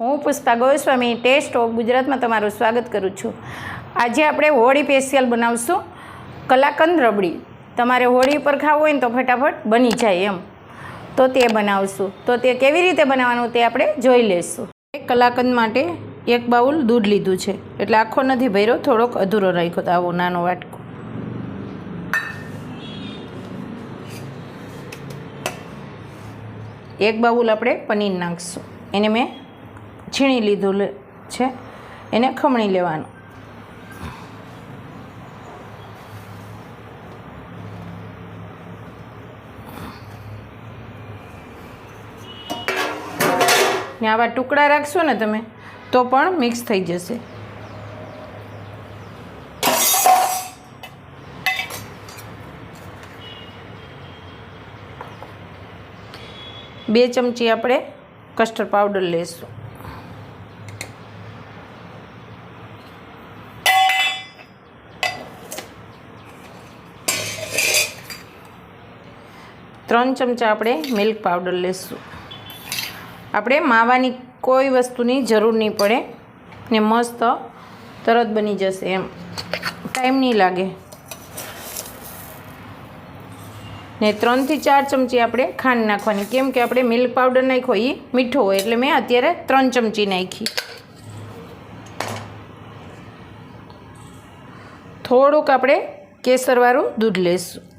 હું Pushpa Goswami test of ગુજરાતમાં તમારું સ્વાગત કરું છું. આજે આપણે હોળી સ્પેશિયલ બનાવશું. કલાકંદ રબડી. તમારે હોળી પર ખાવું હોય ને તો ફટાફટ બની જાય એમ. તો તે બનાવશું. તો તે કેવી રીતે બનાવવાનું તે આપણે જોઈ લઈશું કલાકંદ માટે એક બાઉલ દૂધ લીધું છે. એટલે આખો નથી ભર્યો, થોડોક અધૂરો રાખ્યો તો આવો નાનો વાટકો. એક બાઉલ આપણે પનીર નાખીશું. એને મેં છીણી લીધું છે. એને ખમણી લેવાનું. ને આવા ટુકડા રાખશો ને તમે, તો પણ મિક્સ થઈ જશે. બે ચમચી આપણે કસ્ટર્ડ પાવડર લઈશું ત્રણ ચમચા આપણે મિલ્ક પાવડર લઈશું આપણે માવાની કોઈ વસ્તુની જરૂર નહીં પડે ને મસ્ત તરત બની જશે એમ. ટાઈમ નહીં લાગે. ને ત્રણથી ચાર ચમચી આપણે ખાંડ નાખવાની. કેમ કે આપણે મિલ્ક પાવડર નાખ્યો એ મીઠો હોય એટલે મેં અત્યારે ત્રણ ચમચી નાખી. થોડુંક આપણે કેસરવાળું દૂધ લઈશું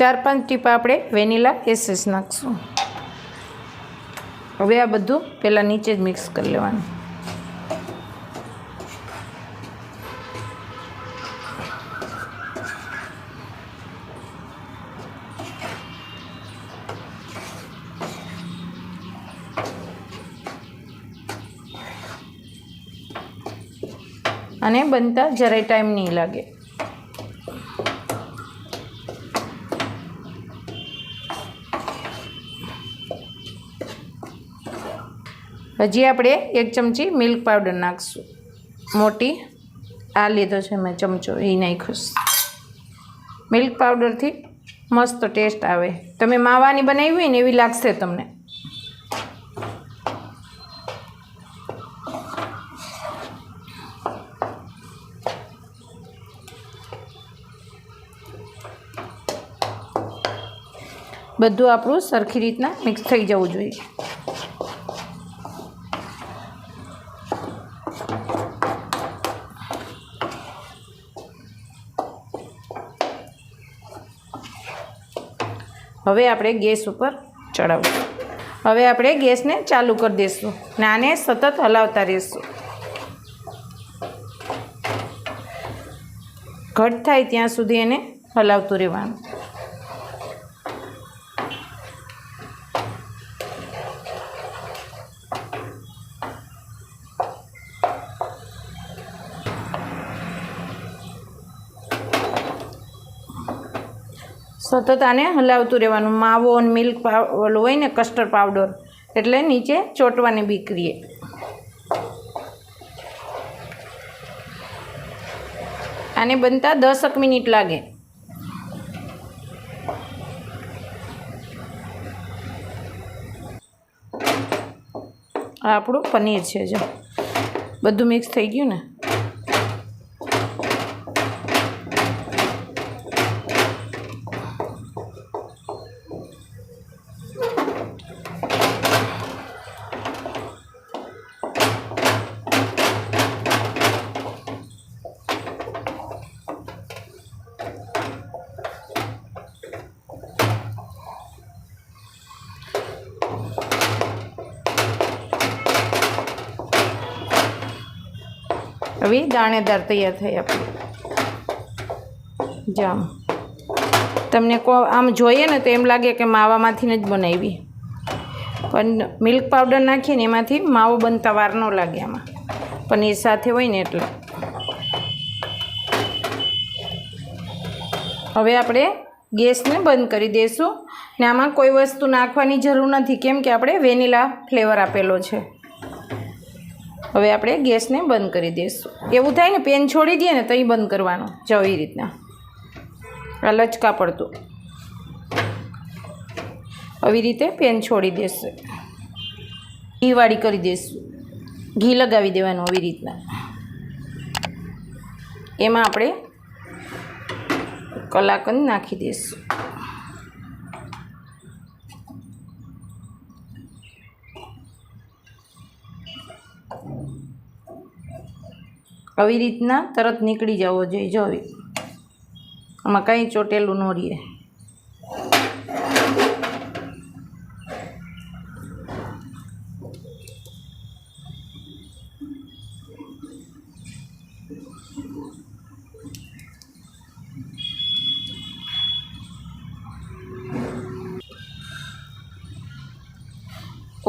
ચાર પાંચ ટીપા આપણે વેનીલા એસેસ નાખશું. હવે આ બધું પહેલાં નીચે જ મિક્સ કરી લેવાનું. અને બનતા જરાય ટાઈમ નહીં લાગે. હજી આપણે એક ચમચી મિલ્ક પાવડર નાખશું. મોટી આ લીધો છે મેં ચમચો એ નાખીશ મિલ્ક પાવડરથી મસ્ત ટેસ્ટ આવે. તમે માવાની બનાવી હોય ને એવી લાગશે તમને. બધું આપણું સરખી રીતના મિક્સ થઈ જવું જોઈએ. હવે આપણે ગેસ ઉપર ચડાવશું હવે આપણે ગેસને ચાલુ કરી દઈશું નાને સતત હલાવતા રહીશું. ઘટ થાય ત્યાં સુધી એને હલાવતું રહેવાનું. સતત આને હલાવતું રહેવાનું. માવો અને મિલ્ક પાવલું હોય ને કસ્ટર્ડ પાવડર એટલે નીચે ચોંટવાની બીકરીએ. આને બનતા દસક મિનિટ લાગે. આપણું પનીર છે જો. બધું મિક્સ થઈ ગયું ને? હવે દાણેદાર તૈયાર થઈ આપણે. જામ. તમને કો આમ જોઈએ ને તો એમ લાગે કે માવામાંથી જ બનાવી. પણ મિલ્ક પાવડર નાખીએ ને એમાંથી માવો બનતા વાર ન લાગે આમાં. પનીર સાથે હોય ને એટલે. હવે આપણે ગેસને બંધ કરી દઈશું ને આમાં કોઈ વસ્તુ નાખવાની જરૂર નથી. કેમ કે આપણે વેનીલા ફ્લેવર આપેલો છે. હવે આપણે ગેસને બંધ કરી દઈશું. એવું થાય ને પેન છોડી દઈએ ને તો એ બંધ કરવાનું. જો એ રીતના. આ લચકા પડતું. આવી રીતે પેન છોડી દેશે. ઘીવાળી કરી દઈશું ઘી લગાવી દેવાનું આવી રીતના. એમાં આપણે કલાકંદ નાખી દઈશું આવી રીતના તરત નીકળી જવો જોઈએ. જો આમાં કંઈ ચોટેલું ન રહીએ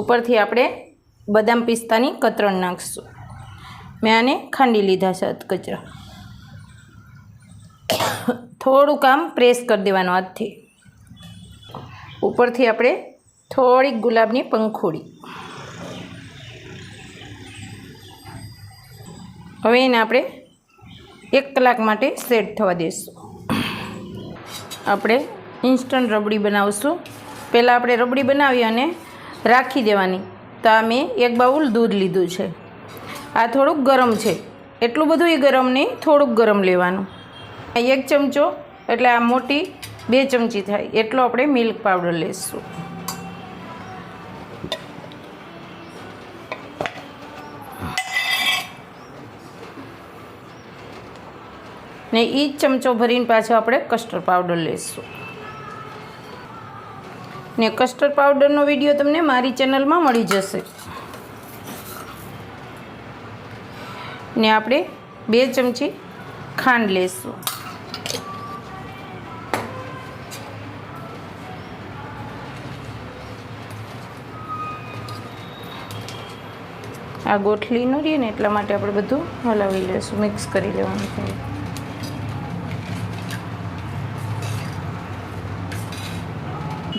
ઉપરથી આપણે બદામ પિસ્તાની કતરણ નાખીશું. મેં આને ખાંડી લીધા છે અધકચરા થોડુંક આમ પ્રેસ કરી દેવાનું હાથથી. ઉપરથી આપણે થોડીક ગુલાબની પંખોડી હવે એને આપણે એક કલાક માટે સેટ થવા દઈશું આપણે ઇન્સ્ટન્ટ રબડી બનાવશું. પહેલાં આપણે રબડી બનાવી અને રાખી દેવાની. તો આ મેં એક બાઉલ દૂધ લીધું છે. આ થોડુંક ગરમ છે. એટલું બધું એ ગરમ નહીં, થોડુંક ગરમ લેવાનું. એક ચમચો, એટલે આ મોટી બે ચમચી થાય. એટલો આપણે મિલ્ક પાવડર લઈશું ને એ ચમચો ભરીને પાછો આપણે કસ્ટર્ડ પાવડર લઈશું ને કસ્ટર્ડ પાવડરનો વીડિયો તમને મારી ચેનલમાં મળી જશે. ને આપણે બે ચમચી ખાંડ લેશું. આ ગોઠલી ન રહીએ ને એટલા માટે આપણે બધું હલાવી લઈશું મિક્સ કરી લેવાનું છે.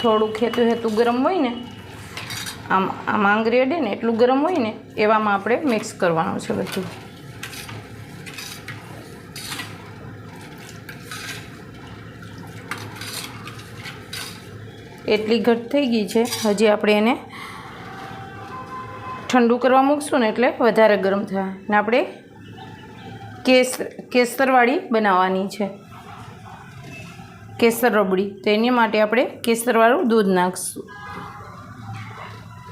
થોડું ખેતું હેતું ગરમ હોય ને, આમ આ માંગરી અડે ને એટલું ગરમ હોય ને, એવામાં આપણે મિક્સ કરવાનું છે બધું. એટલી ઘટ થઈ ગઈ છે. હજી આપણે એને ઠંડુ કરવા મૂકશું ને એટલે વધારે ગરમ થાય ને આપણે કેસ, કેસરવાળી બનાવવાની છે. કેસર રબડી. તો એની માટે આપણે કેસરવાળું દૂધ નાખીશું.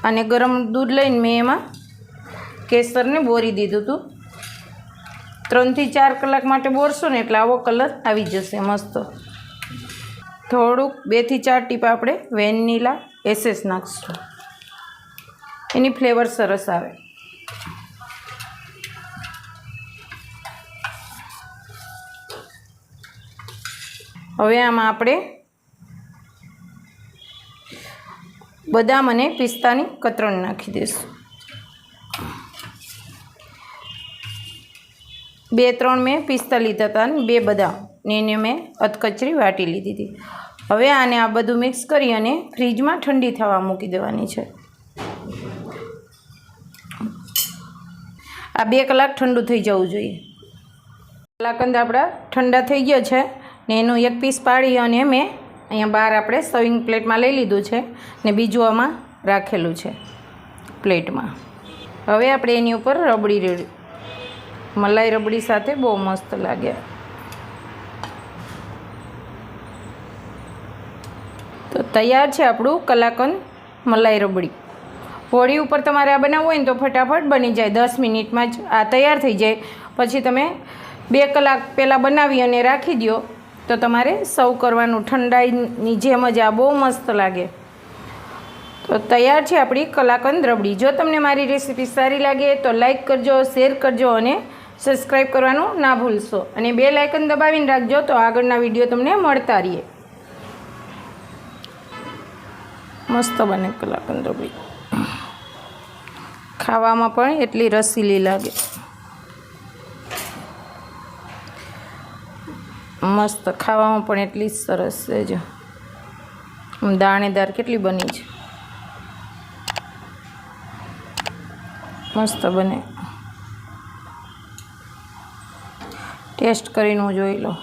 અને ગરમ દૂધ લઈને મેં એમાં કેસરને બોરી દીધું હતું. ત્રણથી ચાર કલાક માટે બોરશો ને એટલે આવો કલર આવી જશે મસ્ત. થોડુંક બેથી ચાર ટીપા આપણે વેનિલા એસેસ નાખીશું. એની ફ્લેવર સરસ આવે. હવે આમાં આપણે બદામ અને પિસ્તાની કતરણ નાખી દઈશું. બે ત્રણ મેં પિસ્તા લીધા હતા અને બે બદામ. ને એને મેં અધકચરી વાટી લીધી હતી. હવે આને આ બધું મિક્સ કરી અને ફ્રીજમાં ઠંડી થવા મૂકી દેવાની છે. આ બે કલાક ઠંડુ થઈ જવું જોઈએ. કલાકંદ આપણા ઠંડા થઈ ગયા છે ને એનું એક પીસ પાડી અને મેં અહીંયા બહાર આપણે સર્વિંગ પ્લેટમાં લઈ લીધું છે ને બીજું આમાં રાખેલું છે પ્લેટમાં હવે આપણે એની ઉપર રબડી રેડી મલાઈ રબડી સાથે બહુ મસ્ત લાગે. તો તૈયાર છે આપણું કલાકંદ મલાઈ રબડી. હોળી ઉપર તમારે આ બનાવવું હોય ને તો ફટાફટ બની જાય, દસ મિનિટમાં જ આ તૈયાર થઈ જાય. પછી તમે બે કલાક પહેલાં બનાવી અને રાખી દો તો તમારે સર્વ કરવાનું ઠંડાઈની જેમ જ આ બહુ મસ્ત લાગે. તો તૈયાર છે આપણી કલાકંદ રબડી. જો તમને મારી રેસીપી સારી લાગે તો લાઈક કરજો, શેર કરજો અને સબસ્ક્રાઈબ કરવાનું ના ભૂલશો. અને બે લાઇકન દબાવીને રાખજો તો આગળના વીડિયો તમને મળતા રહીએ. મસ્ત બને કલાકંદ રબડી ખાવામાં પણ એટલી રસીલી લાગે. મસ્ત, ખાવામાં પણ એટલી સરસ છે જો. દાણેદાર કેટલી બની છે. મસ્ત બને. ટેસ્ટ કરીને હું જોઈ લો